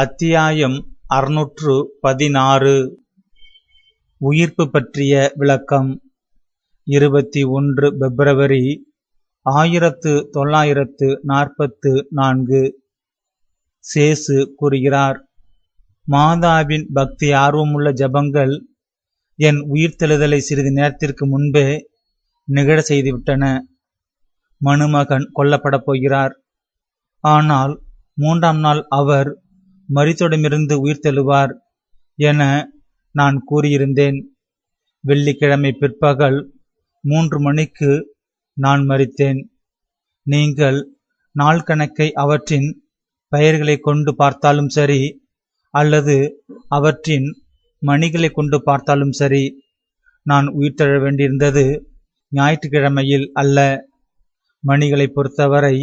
அத்தியாயம் அறுநூற்று பதினாறு. உயிர்ப்பு பற்றிய விளக்கம். இருபத்தி ஒன்று பிப்ரவரி ஆயிரத்து தொள்ளாயிரத்து நாற்பத்து நான்கு. சேசு கூறுகிறார் மாதாவின் பக்தி ஆர்வமுள்ள ஜபங்கள் என் உயிர்த்தெழுதலை சிறிது நேரத்திற்கு முன்பே நிகழ செய்துவிட்டன. மணுமகன் கொல்லப்படப் போகிறார். ஆனால் மூன்றாம் நாள் அவர் மரித்தோடமிருந்து உயிர்த்தெழுவார் என நான் கூறியிருந்தேன். வெள்ளிக்கிழமை பிற்பகல் மூன்று மணிக்கு நான் மறித்தேன் நீங்கள் நாள் கணக்கை அவற்றின் பெயர்களை கொண்டு பார்த்தாலும் சரி அல்லது அவற்றின் மணிகளை கொண்டு பார்த்தாலும் சரி நான் உயிர்த்தெழ வேண்டியிருந்தது ஞாயிற்றுக்கிழமையில் அல்ல. மணிகளை பொறுத்தவரை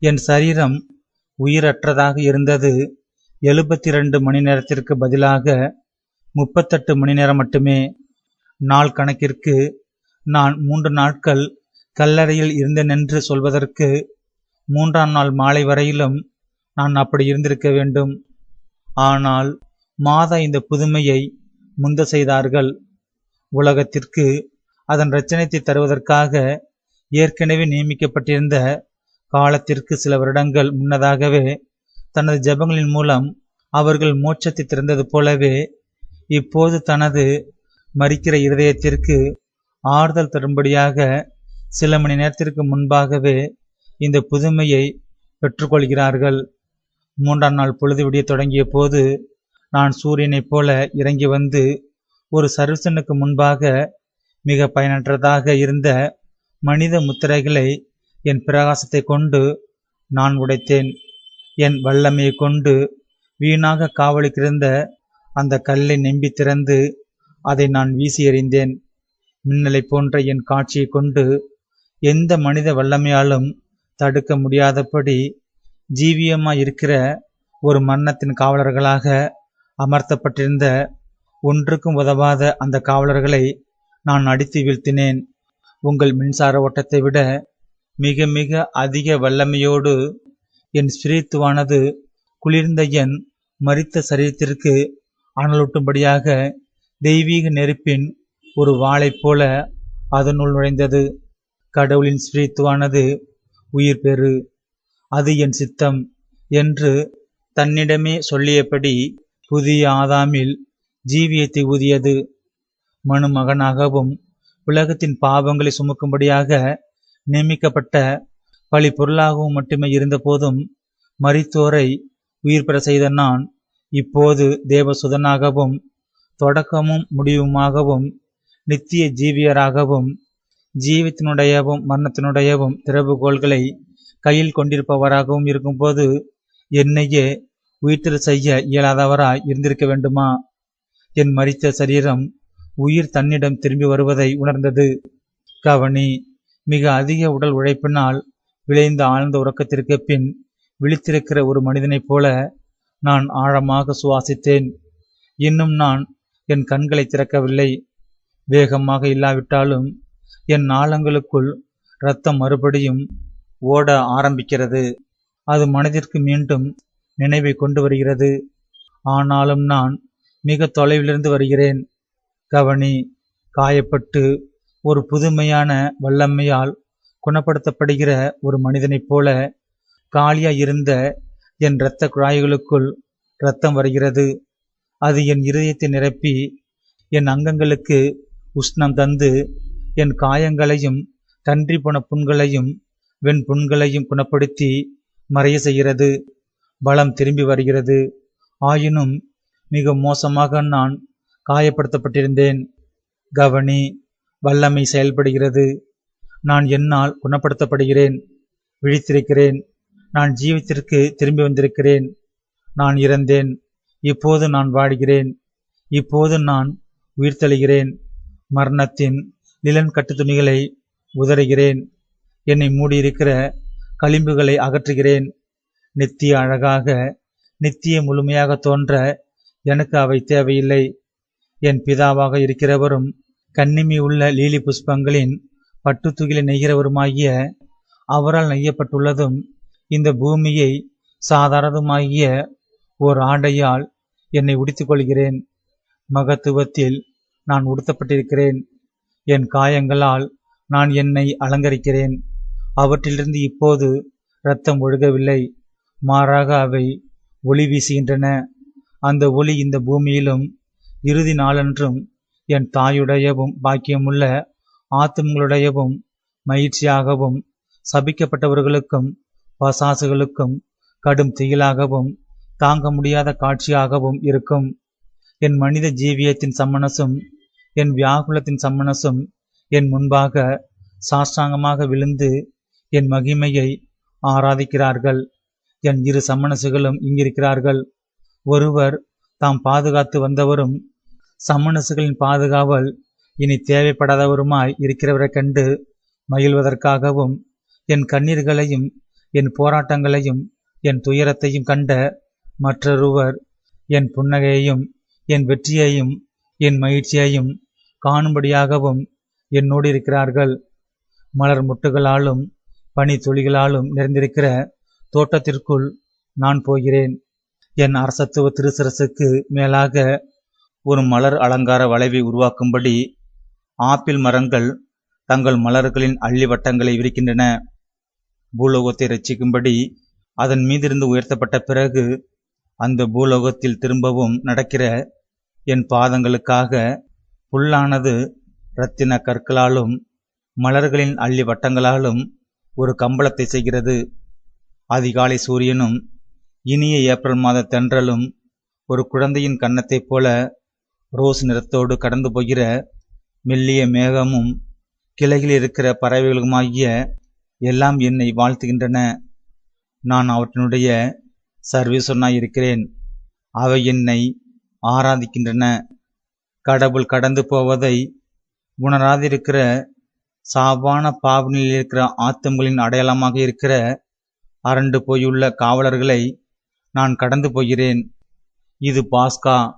என் சரீரம் உயிரற்றதாக இருந்தது. எழுபத்தி ரெண்டு மணி நேரத்திற்கு பதிலாக முப்பத்தெட்டு மணி நேரம் மட்டுமே நாள் கணக்கிற்கு நான் மூன்று நாட்கள் கல்லறையில் இருந்தேனென்று சொல்வதற்கு மூன்றாம் நாள் மாலை வரையிலும் நான் அப்படி இருந்திருக்க வேண்டும். ஆனால் மாதா இந்த புதுமையை முந்த செய்தார்கள். உலகத்திற்கு அதன் ரச்சனைத்தை தருவதற்காக ஏற்கனவே நியமிக்கப்பட்டிருந்த காலத்திற்கு சில வருடங்கள் முன்னதாகவே தனது ஜெபங்களின் மூலம் அவர்கள் மோட்சத்தை திறந்தது போலவே இப்போது தனது மறிக்கிற இருதயத்திற்கு ஆறுதல் தரும்படியாக சில மணி நேரத்திற்கு முன்பாகவே இந்த புதுமையை பெற்றுக்கொள்கிறார்கள். மூன்றாம் நாள் பொழுது விடிய தொடங்கிய போது நான் சூரியனைப் போல இறங்கி வந்து ஒரு சர்வசனுக்கு முன்பாக மிக பயனற்றதாக இருந்த மனித முத்திரைகளை என் பிரகாசத்தை கொண்டு நான் உடைத்தேன். என் வல்லமையை கொண்டு வீணாக காவலுக்கிருந்த அந்த கல்லை நெம்பி திறந்து அதை நான் வீசி எறிந்தேன். மின்னலை போன்ற என் காட்சியை கொண்டு எந்த மனித வல்லமையாலும் தடுக்க முடியாதபடி ஜீவியமாய் இருக்கிற ஒரு மன்னத்தின் காவலர்களாக அமர்த்தப்பட்டிருந்த ஒன்றுக்கும் உதவாத அந்த காவலர்களை நான் அடித்து வீழ்த்தினேன். உங்கள் மின்சார ஓட்டத்தை விட மிக மிக அதிக வல்லமையோடு என் ஸ்ரீத்துவானது குளிர்ந்த என் மறித்த சரீரத்திற்கு அனலூட்டும்படியாக தெய்வீக நெருப்பின் ஒரு வாளைப் போல அதனுள் நுழைந்தது. கடவுளின் ஸ்ரீத்துவானது உயிர் பெறு. அது என் சித்தம் என்று தன்னிடமே சொல்லியபடி புதிய ஆதாமில் ஜீவியத்தை ஊதியது. மனுமகனாகவும் உலகத்தின் பாவங்களை சுமக்கும்படியாக நியமிக்கப்பட்ட பழி பொருளாகவும் மட்டுமே இருந்தபோதும் மரித்தோரை உயிர் பெற செய்த நான் இப்போது தேவசுதனாகவும் தொடக்கமும் முடிவுமாகவும் நித்திய ஜீவியராகவும் ஜீவத்தினுடையவும் மரணத்தினுடையவும் திறவுகோள்களை கையில் கொண்டிருப்பவராகவும் இருக்கும்போது என்னையே உயிர்த்தல் செய்ய இயலாதவராய் இருந்திருக்க வேண்டுமா? என் மறித்த சரீரம் உயிர் தன்னிடம் திரும்பி வருவதை உணர்ந்தது. கவனி மிக அதிக உடல் உழைப்பினால் விளைந்த ஆழ்ந்த உறக்கத்திற்கு பின் விழித்திருக்கிற ஒரு மனிதனைப் போல நான் ஆழமாக சுவாசித்தேன். இன்னும் நான் என் கண்களை திறக்கவில்லை. வேகமாக இல்லாவிட்டாலும் என் நாளங்களுக்குள் இரத்தம் மறுபடியும் ஓட ஆரம்பிக்கிறது. அது மனதிற்கு மீண்டும் நினைவை கொண்டு வருகிறது. ஆனாலும் நான் மிக தொலைவிலிருந்து வருகிறேன். கவனி காயப்பட்டு ஒரு புதுமையான வல்லமையால் குணப்படுத்தப்படுகிற ஒரு மனிதனைப் போல காலியாயிருந்த என் இரத்த குழாய்களுக்குள் இரத்தம் வருகிறது. அது என் இருதயத்தை நிரப்பி என் அங்கங்களுக்கு உஷ்ணம் தந்து என் காயங்களையும் தன்றி போன புண்களையும் வெண் புண்களையும் குணப்படுத்தி மறைய செய்கிறது. பலம் திரும்பி வருகிறது. ஆயினும் மிக மோசமாக நான் காயப்படுத்தப்பட்டிருந்தேன். கவனி வல்லமை செயல்படுகிறது. நான் என்னால் குணப்படுத்தப்படுகிறேன் விழித்திருக்கிறேன். நான் ஜீவத்திற்கு திரும்பி வந்திருக்கிறேன். நான் இறந்தேன். இப்போது நான் வாடுகிறேன். இப்போது நான் உயிர்த்தெழுகிறேன். மரணத்தின் நிலன் கட்டுத்துணிகளை உதறுகிறேன். என்னை மூடியிருக்கிற களிம்புகளை அகற்றுகிறேன். நித்திய அழகாக நித்திய முழுமையாக தோன்ற எனக்கு அவை தேவையில்லை. என் பிதாவாக இருக்கிறவரும் கண்ணிமி உள்ள லீலி புஷ்பங்களின் பட்டுத்துகிலை நெய்கிறவருமாகிய அவரால் நெய்யப்பட்டுள்ளதும் இந்த பூமியை சாதாரணமாகிய ஓர் ஆண்டையால் என்னை உடுத்திக் கொள்கிறேன் மகத்துவத்தில் நான் உடுத்தப்பட்டிருக்கிறேன். என் காயங்களால் நான் என்னை அலங்கரிக்கிறேன். அவற்றிலிருந்து இப்போது இரத்தம் ஒழுகவில்லை. மாறாக அவை ஒளி வீசுகின்றன. அந்த ஒளி இந்த பூமியிலும் இறுதி நாளன்றும் என் தாயுடையவும் பாக்கியமுள்ள ஆத்துமங்களுடையவும் மகிழ்ச்சியாகவும் சபிக்கப்பட்டவர்களுக்கும் பசாசுகளுக்கும் கடும் திகிலாகவும் தாங்க முடியாத காட்சியாகவும் இருக்கும். என் மனித ஜீவியத்தின் சம்மனசும் என் வியாகுலத்தின் சம்மனசும் என் முன்பாக சாஷ்டாங்கமாக விழுந்து என் மகிமையை ஆராதிக்கிறார்கள். என் இரு சம்மனசுகளும் இங்கிருக்கிறார்கள். ஒருவர் தாம் பாதுகாத்து வந்தவரும் சம்மனசுகளின் பாதுகாவல் இனி தேவைப்படாதவருமாய் இருக்கிறவரைக் கண்டு மகிழ்வதற்காகவும் என் கண்ணீர்களையும் என் போராட்டங்களையும் என் துயரத்தையும் கண்ட மற்றொருவர் என் புன்னகையையும் என் வெற்றியையும் என் மகிழ்ச்சியையும் காணும்படியாகவும் என்னோடு இருக்கிறார்கள். மலர் முட்டுகளாலும் பனி துளிகளாலும் நிறைந்திருக்கிற தோட்டத்திற்குள் நான் போகிறேன். என் அரசத்துவ திருசரசுக்கு மேலாக ஒரு மலர் அலங்கார வளைவை உருவாக்கும்படி ஆப்பிள் மரங்கள் தங்கள் மலர்களின் அள்ளி வட்டங்களை விரிக்கின்றன. பூலோகத்தை ரட்சிக்கும்படி அதன் மீதிருந்து உயர்த்தப்பட்ட பிறகு அந்த பூலோகத்தில் திரும்பவும் நடக்கிற என் பாதங்களுக்காக புல்லானது இரத்தின கற்களாலும் மலர்களின் அள்ளி வட்டங்களாலும் ஒரு கம்பளத்தை செய்கிறது. அதிகாலை சூரியனும் இனிய ஏப்ரல் மாத தென்றலும் ஒரு குழந்தையின் கன்னத்தைப் போல ரோஸ் நிறத்தோடு கடந்து போகிற மெல்லிய மேகமும் கிளையில் இருக்கிற பறவைகளுமாகிய எல்லாம் என்னை வாழ்த்துகின்றன. நான் அவற்றினுடைய சர்வீஸ்வரனாய் இருக்கிறேன் அவை என்னை ஆராதிக்கின்றன. கடவுள் கடந்து போவதை உணராதிருக்கிற சாவான பாவனில் இருக்கிற ஆத்தம்களின் அடையாளமாக இருக்கிற அரண்டு போயுள்ள காவலர்களை நான் கடந்து போகிறேன். இது பாஸ்கா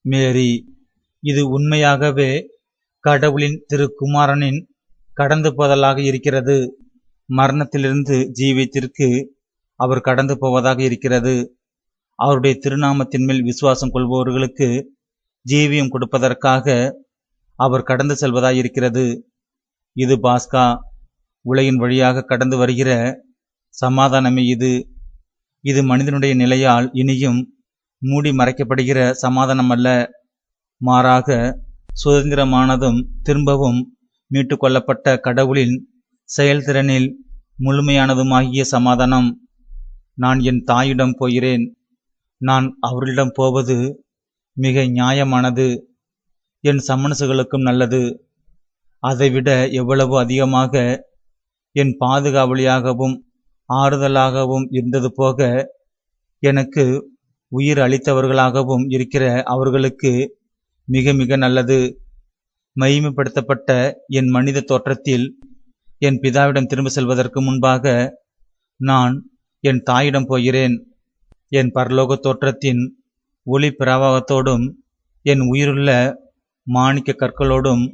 மேரி. இது உண்மையாகவே கடவுளின் திருக்குமாரனின் கடந்து போதலாக இருக்கிறது. மரணத்திலிருந்து ஜீவியத்திற்கு அவர் கடந்து போவதாக இருக்கிறது. அவருடைய திருநாமத்தின் மேல் விசுவாசம் கொள்பவர்களுக்கு ஜீவியம் கொடுப்பதற்காக அவர் கடந்து செல்வதாயிருக்கிறது. இது பாஸ்கா உலகின் வழியாக கடந்து வருகிற சமாதானமே இது. இது மனிதனுடைய நிலையால் இனியும் மூடி மறைக்கப்படுகிற சமாதானம் அல்ல மாறாக சுதந்திரமானதும் திரும்பவும் மீட்டுக் கொள்ளப்பட்ட கடவுளின் செயல்திறனில் முழுமையானதுமாகிய சமாதானம் நான் என் தாயிடம் போகிறேன். நான் அவர்களிடம் போவது மிக நியாயமானது. என் சம்மனசுகளுக்கும் நல்லது. அதைவிட எவ்வளவு அதிகமாக என் பாதுகாவலியாகவும் ஆறுதலாகவும் இருந்தது போக எனக்கு உயிர் அளித்தவர்களாகவும் இருக்கிற அவர்களுக்கு மிக மிக நல்லது. மகிமைப்படுத்தப்பட்ட என் மனித தோற்றத்தில் என் பிதாவிடம் திரும்ப செல்வதற்கு முன்பாக நான் என் தாயிடம் போகிறேன். என் பரலோக தோற்றத்தின் ஒளி பிரவாகத்தோடும் என் உயிருள்ள மாணிக்க கற்களோடும்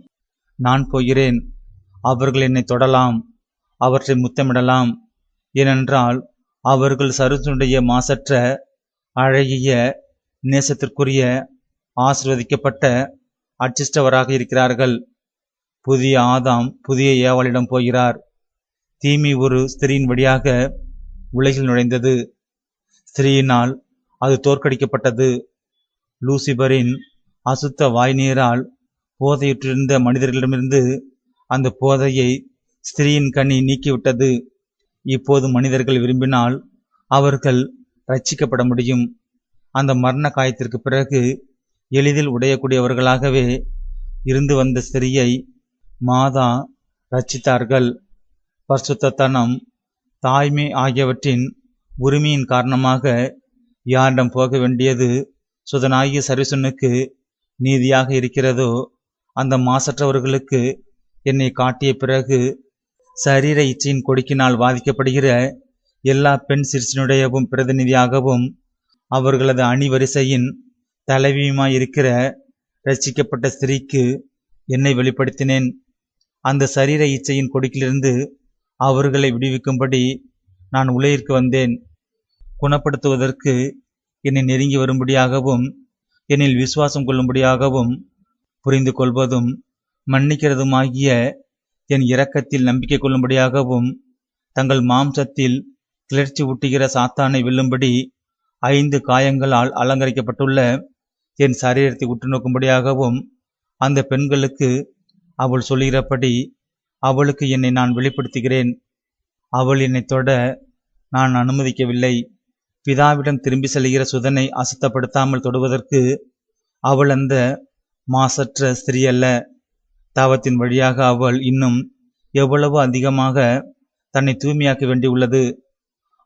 நான் போகிறேன். அவர்கள் என்னை தொடலாம் அவற்றை முத்தமிடலாம். ஏனென்றால் அவர்கள் சருசனுடைய மாசற்ற அழகிய நேசத்திற்குரிய ஆசிர்வதிக்கப்பட்ட அச்சிஷ்டவராக இருக்கிறார்கள். புதிய ஆதாம் புதிய ஏவாளிடம் போகிறார். தீமை ஒரு ஸ்திரீயின் வழியாக உலகில் நுழைந்தது. ஸ்திரீயினால் அது தோற்கடிக்கப்பட்டது. லூசிபரின் அசுத்த வாய்நீரால் போதையுற்றிருந்த மனிதர்களிடமிருந்து அந்த போதையை ஸ்திரீயின் கனி நீக்கிவிட்டது. இப்போது மனிதர்கள் விரும்பினால் அவர்கள் ரட்சிக்கப்பட முடியும். அந்த மரண காயத்திற்கு பிறகு எளிதில் உடையக்கூடியவர்களாகவே இருந்து வந்த ஸ்திரியை மாதா ரச்சித்தார்கள். பர்சுத்தனம் தாய்மை ஆகியவற்றின் உரிமையின் காரணமாக யாரிடம் போக வேண்டியது சுதனாகிய சரிசுனுக்கு நீதியாக இருக்கிறதோ அந்த மாசற்றவர்களுக்கு என்னை காட்டிய பிறகு சரீர இச்சையின் கொடுக்கினால் வாதிக்கப்படுகிற எல்லா பெண் சிறுசினுடையவும் பிரதிநிதியாகவும் அவர்களது அணிவரிசையின் தலைவியுமாய் இருக்கிற ரட்சிக்கப்பட்ட ஸ்திரீக்கு என்னை வெளிப்படுத்தினேன். அந்த சரீர இச்சையின் கொடுக்கிலிருந்து அவர்களை விடுவிக்கும்படி நான் உலகிற்கு வந்தேன். குணப்படுத்துவதற்கு என்னை நெருங்கி வரும்படியாகவும் என்னில் விசுவாசம் கொள்ளும்படியாகவும் புரிந்து கொள்வதும் மன்னிக்கிறதுமாகிய என் இரக்கத்தில் நம்பிக்கை கொள்ளும்படியாகவும் தங்கள் மாம்சத்தில் கிளர்ச்சி ஊட்டுகிற சாத்தானை வெல்லும்படி ஐந்து காயங்களால் அலங்கரிக்கப்பட்டுள்ள என் சரீரத்தை உற்று நோக்கும்படியாகவும் அந்த பெண்களுக்கு அவள் சொல்கிறபடி அவளுக்கு என்னை நான் வெளிப்படுத்துகிறேன். அவள் என்னை தொட நான் அனுமதிக்கவில்லை. பிதாவிடம் திரும்பி செல்கிற சுதனை அசுத்தப்படுத்தாமல் தொடுவதற்கு அவள் அந்த மாசற்ற ஸ்திரீ அல்ல தாவத்தின் வழியாக அவள் இன்னும் எவ்வளவு அதிகமாக தன்னை தூய்மையாக்க வேண்டியுள்ளது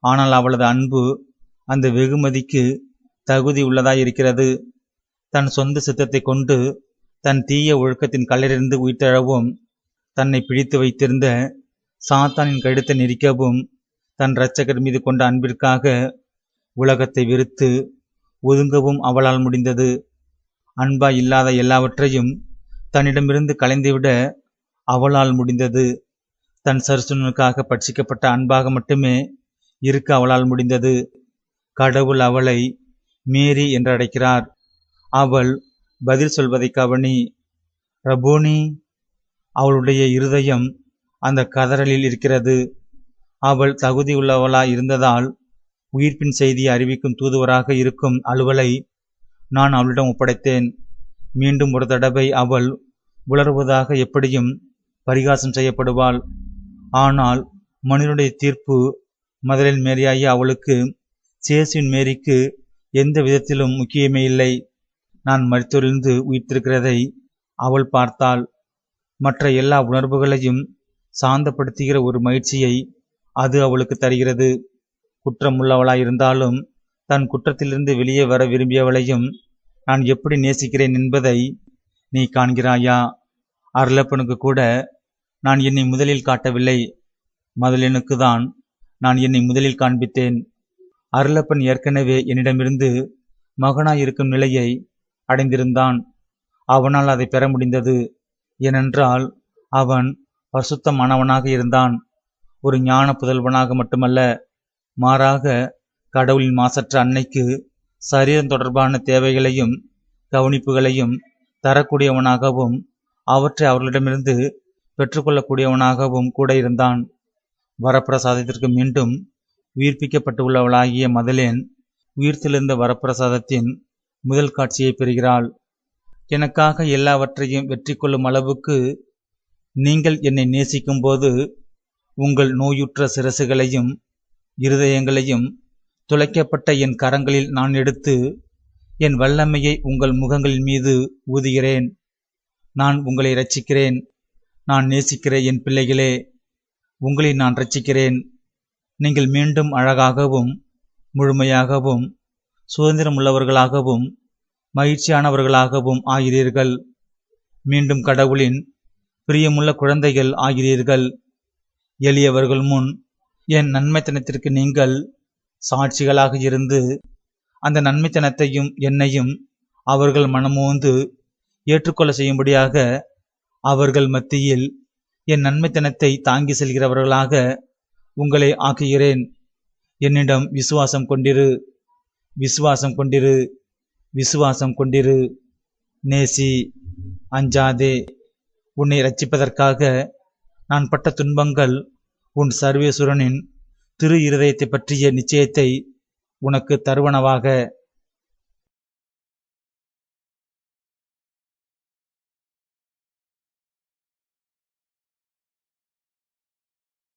ஆனால் அவளது அன்பு அந்த வெகுமதிக்கு தகுதி உள்ளதாயிருக்கிறது. தன் சொந்த சித்தத்தை கொண்டு தன் தீய ஒழுக்கத்தின் கல்லிலிருந்து உயிர்த்தெழவும் தன்னை பிடித்து வைத்திருந்த சாத்தானின் கழுத்தை நெரிக்கவும் தன் இரட்சகர் மீது கொண்ட அன்பிற்காக உலகத்தை வெறுத்து ஒதுங்கவும் அவளால் முடிந்தது. அன்பா இல்லாத எல்லாவற்றையும் தன்னிடமிருந்து கலைந்துவிட அவளால் முடிந்தது. தன் சர்சுனுக்காக பட்சிக்கப்பட்ட அன்பாக மட்டுமே இருக்க அவளால் முடிந்தது. கடவுள் அவளை மேரி என்றழைக்கிறார் அவள் பதில் சொல்வதை கவனி. ரபோனி அவளுடைய இருதயம் அந்த கதறலில் இருக்கிறது. அவள் தகுதியுள்ளவளாய் இருந்ததால் உயிர்ப்பின் செய்தியை அறிவிக்கும் தூதுவராக இருக்கும் அலுவலை நான் அவளிடம் ஒப்படைத்தேன். மீண்டும் ஒரு தடவை அவள் உளறுவதாக எப்படியும் பரிகாசம் செய்யப்படுவாள். ஆனால் மனிதனுடைய தீர்ப்பு முதலில் மேரியாகி அவளுக்கு சேசின் மேரிக்கு எந்த விதத்திலும் முக்கியமே இல்லை. நான் மறித்தொழிந்து உயிர்த்திருக்கிறதை அவள் பார்த்தாள். மற்ற எல்லா உணர்வுகளையும் சாந்தப்படுத்துகிற ஒரு மகிழ்ச்சியை அது அவளுக்கு தருகிறது. குற்றமுள்ளவளாயிருந்தாலும் தன் குற்றத்திலிருந்து வெளியே வர விரும்பியவளையும் நான் எப்படி நேசிக்கிறேன் என்பதை நீ காண்கிறாயா? அருளப்பனுக்கு கூட நான் என்னை முதலில் காட்டவில்லை. மதலினுக்கு தான் நான் என்னை முதலில் காண்பித்தேன். அருளப்பன் ஏற்கனவே என்னிடமிருந்து மகனாயிருக்கும் நிலையை அடைந்திருந்தான். அவனால் அதை பெற முடிந்தது ஏனென்றால் அவன் பரிசுத்தமானவனாக இருந்தான். ஒரு ஞான புதல்வனாக மட்டுமல்ல மாறாக கடவுளின் மாசற்ற அன்னைக்கு சரீரம் தொடர்பான தேவைகளையும் கவனிப்புகளையும் தரக்கூடியவனாகவும் அவற்றை அவர்களிடமிருந்து பெற்றுக்கொள்ளக்கூடியவனாகவும் கூட இருந்தான். வரப்பிரசாதத்திற்கு மீண்டும் உயிர்ப்பிக்கப்பட்டுள்ளவளாகிய மதலேன் உயிர்த்தெழுந்த வரப்பிரசாதத்தின் முதல் காட்சியை பெறுகிறாள். எனக்காக எல்லாவற்றையும் வெற்றி கொள்ளும் அளவுக்கு நீங்கள் என்னை நேசிக்கும்போது உங்கள் நோயுற்ற சிரசுகளையும் இருதயங்களையும் துளைக்கப்பட்ட என் கரங்களில் நான் எடுத்து என் வல்லமையை உங்கள் முகங்களின் மீது ஊதுகிறேன். நான் உங்களை ரட்சிக்கிறேன் நான் நேசிக்கிற என் பிள்ளைகளே உங்களை நான் ரட்சிக்கிறேன் நீங்கள் மீண்டும் அழகாகவும் முழுமையாகவும் சுதந்திரமுள்ளவர்களாகவும் மகிழ்ச்சியானவர்களாகவும் ஆகிறீர்கள். மீண்டும் கடவுளின் பிரியமுள்ள குழந்தைகள் ஆகிறீர்கள். எளியவர்கள் முன் என் நன்மைத்தனத்திற்கு நீங்கள் சாட்சிகளாக இருந்து அந்த நன்மைத்தனத்தையும் என்னையும் அவர்கள் மனமோந்து ஏற்றுக்கொள்ள செய்யும்படியாக அவர்கள் மத்தியில் என் நன்மைத்தனத்தை தாங்கி செல்கிறவர்களாக உங்களை ஆக்குகிறேன். என்னிடம் விசுவாசம் கொண்டிரு. விசுவாசம் கொண்டிரு விசுவாசம் கொண்டிரு. நேசி அஞ்சாதே உன்னை ரட்சிப்பதற்காக நான் பட்ட துன்பங்கள் உன் சர்வேசுரனின் திரு இருதயத்தை பற்றிய நிச்சயத்தை உனக்கு தருவனவாக.